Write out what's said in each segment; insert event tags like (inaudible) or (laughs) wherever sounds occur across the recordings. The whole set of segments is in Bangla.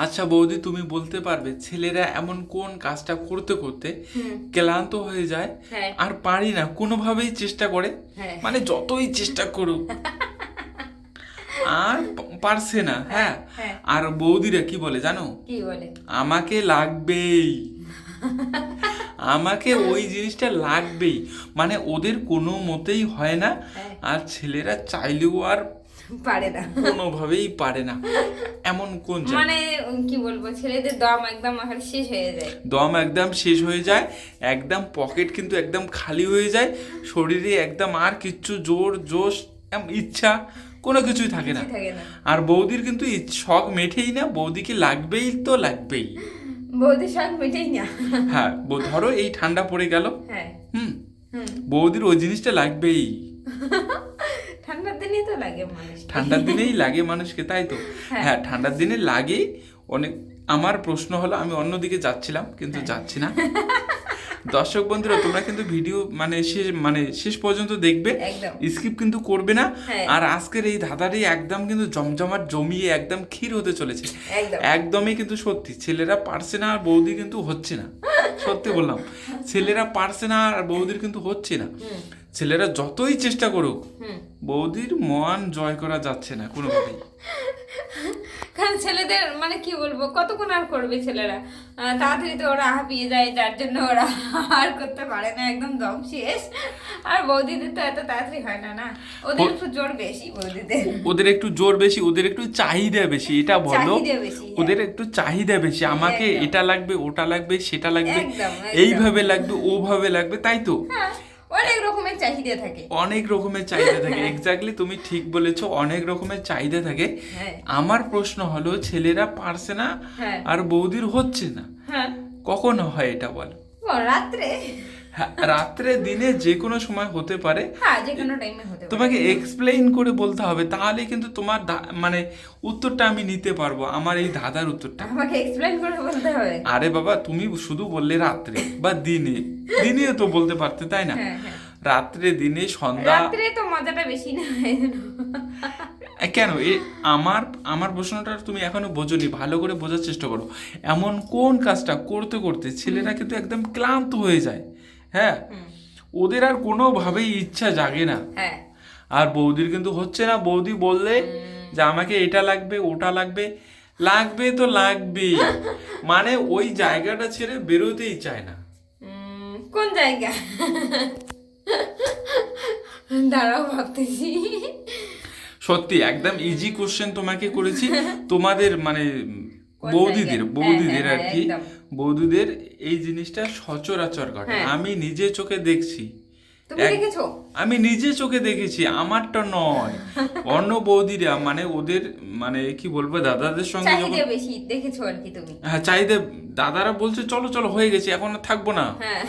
আচ্ছা বৌদি তুমি বলতে পারবে ছেলেরা এমন কোন কাজটা করতে করতে ক্লান্ত হয়ে যায় হ্যাঁ। আর পারি না কোনোভাবেই চেষ্টা করে। হ্যাঁ। মানে যতই চেষ্টা করুক। আর পারছে না হ্যাঁ হ্যাঁ। আর বৌদিরা কি বলে জানো? কি বলে? আমাকে লাগবেই। আমাকে ওই জিনিসটা লাগবেই। মানে ওদের কোনো মতেই হয় না। আর ছেলেরা চাইলেও আর পারে না। কোনোভাবেই পারে না। এমন কোন মানে কি বলব ছেলেদের দম একদম এখন শেষ হয়ে যায়। দম একদম শেষ হয়ে যায় একদম পকেট কিন্তু একদম খালি হয়ে যায় শরীরে একদম আর কিচ্ছু জোর জোশ ইচ্ছা কোনো কিছুই থাকে না। আর বৌদির কিন্তু শখ মেটেই না বৌদিকে লাগবেই তো লাগবেই। বৌদি শাক মেটেই না। হ্যাঁ ধরো এই ঠান্ডা পড়ে গেল। হ্যাঁ। হুম। হুম। বৌদির ওই জিনিসটা লাগবেই। ঠান্ডার দিনই তো লাগে মানুষ ঠান্ডার দিনেই লাগে মানুষকে তাই তো? হ্যাঁ। ঠান্ডার দিনে লাগে অনেক আমার প্রশ্ন হলো আমি অন্যদিকে যাচ্ছিলাম কিন্তু হ্যাঁ। যাচ্ছি না। দর্শক বন্ধুরা তোমরা কিন্তু ভিডিও মানে শেষ মানে শেষ পর্যন্ত দেখবে স্কিপ কিন্তু করবে না। হ্যাঁ। আর আজকের এই ধাঁধাটি একদম কিন্তু জমজমাট জমিয়ে একদম ক্ষীর হতে চলেছে। একদম। একদমই কিন্তু সত্যি ছেলেরা পারছে না আর বৌদি কিন্তু হচ্ছে না। সত্যি বললাম (laughs) ছেলেরা পারছে না আর বৌদির কিন্তু হচ্ছে না। ছেলেরা যতই চেষ্টা করুক বৌদির মন জয় করা যাচ্ছে না কোনোভাবেই। (laughs) কারণ ছেলেদের মানে কি বলব কতক্ষণ আর করবে ছেলেরা? তাড়াতাড়ি তো ওরা হাঁপিয়ে যায় যার জন্য ওরা (laughs) আর করতে পারে না একদম দম শেষ। আর বৌদিদের তো এত তাড়াতাড়ি হয় না না? ওদের একটু জোর বেশি বৌদিদের। ওদের একটু জোর বেশি ওদের একটু চাহিদা বেশি এটা বলো। হ্যাঁ। ওদের একটু চাহিদা বেশি আমাকে এটা লাগবে ওটা লাগবে সেটা লাগবে। এইভাবে লাগবে ওভাবে লাগবে তাই তো? হ্যাঁ। অনেক রকমের চাহিদা থাকে। অনেক রকমের চাহিদা থাকে। এক্স্যাক্টলি তুমি ঠিক বলেছ অনেক রকমের চাহিদা থাকে। হ্যাঁ। আমার প্রশ্ন হলো ছেলেরা পারছে না? হ্যাঁ। আর বৌদির হচ্ছে না? হ্যাঁ। কখন হয় এটা বল? রাত্রে। রাত্রে দিনে যে কোনো সময় হতে পারে। হ্যাঁ যে কোনো টাইমে হতে পারে। তোমাকে এক্সপ্লেইন করে বলতে হবে তাহলে কিন্তু তোমার মানে উত্তরটা আমি নিতে পারব আমার এই দাদার উত্তরটা। আমাকে এক্সপ্লেন করে বলতে হবে? আরে বাবা তুমি শুধু বললে রাত্রে বা দিনে। দিনে তো বলতে পারতে তাই না? হ্যাঁ হ্যাঁ। রাত্রে দিনে সন্ধ্যা। রাত্রে তো মজাটা বেশি না কেন? এ আমার আমার প্রশ্নটা তুমি এখনও বোঝোনি ভালো করে বোঝার চেষ্টা করো। এমন কোন কাজটা করতে করতে ছেলেরা কিন্তু একদম ক্লান্ত হয়ে যায়। হ্যাঁ? ওদের আর কোনোভাবেই ইচ্ছা জাগে না। হ্যাঁ। আর বৌদির কিন্তু হচ্ছে না বৌদি বললে যে আমাকে এটা লাগবে ওটা লাগবে লাগবে তো লাগবেই। (laughs) মানে ওই জায়গাটা ছেড়ে বেরোতেই চায় না। কোন জায়গা? (laughs) দাঁড়াও ভাবতেছি। সত্যি একদম ইজি কোশ্চেন তোমাকে করেছি। (laughs) তোমাদের মানে বৌদিদের বৌদিদের হ্যাঁ, আর হ্যাঁ, কি বৌদিদের এই জিনিসটা সচরাচর ঘটে। হ্যাঁ। আমি নিজে চোখে দেখছি। আমি নিজে চোখে দেখেছি আমারটা নয়। (laughs) অন্য বৌদিরা মানে ওদের মানে কি বলব দাদাদের সঙ্গে যখন বেশি দেখেছ আর কি তুমি? হ্যাঁ চাইদে দাদারা বলছে চলো চলো হয়ে গেছে এখন আর থাকব না। হ্যাঁ।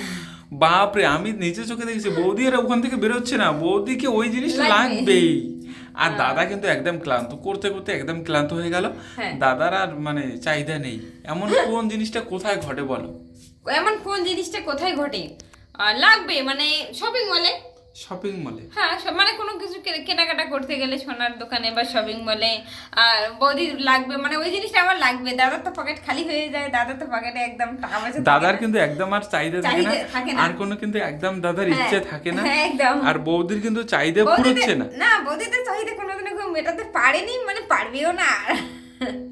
বাপরে আমি নিজে চোখে দেখেছি বৌদি আর ওখান থেকে বেরোচ্ছে না। বৌদিকে ওই জিনিসটা লাগবেই। আর দাদা কিন্তু একদম ক্লান্ত করতে করতে একদম ক্লান্ত হয়ে গেল। হ্যাঁ। দাদার আর মানে চাহিদা নেই। এমন কোন জিনিসটা কোথায় ঘটে বলো? এমন কোন জিনিসটা কোথায় ঘটে? লাগবে মানে শপিং মলে শপিং মলে হ্যাঁ মানে কোনো কিছু কেনাকাটা করতে গেলে সোনার দোকানে বা শপিং মলে আর বৌদি লাগবে মানে ওই জিনিসটা আমার লাগবে। দাদার তো পকেট খালি হয়ে যায় দাদার তো পকেটে একদম টাকা পয়সা দাদার কিন্তু একদম আর চাহিদা থাকে না। আর কোনো কিন্তু একদম দাদার হ্যাঁ, ইচ্ছে থাকে না। হ্যাঁ, একদম। আর বৌদির কিন্তু চাহিদা ফুরোচ্ছে না। না বৌদিদের চাহিদা কোনোদিনও মেটাতে পারেনি মানে পারবেও না।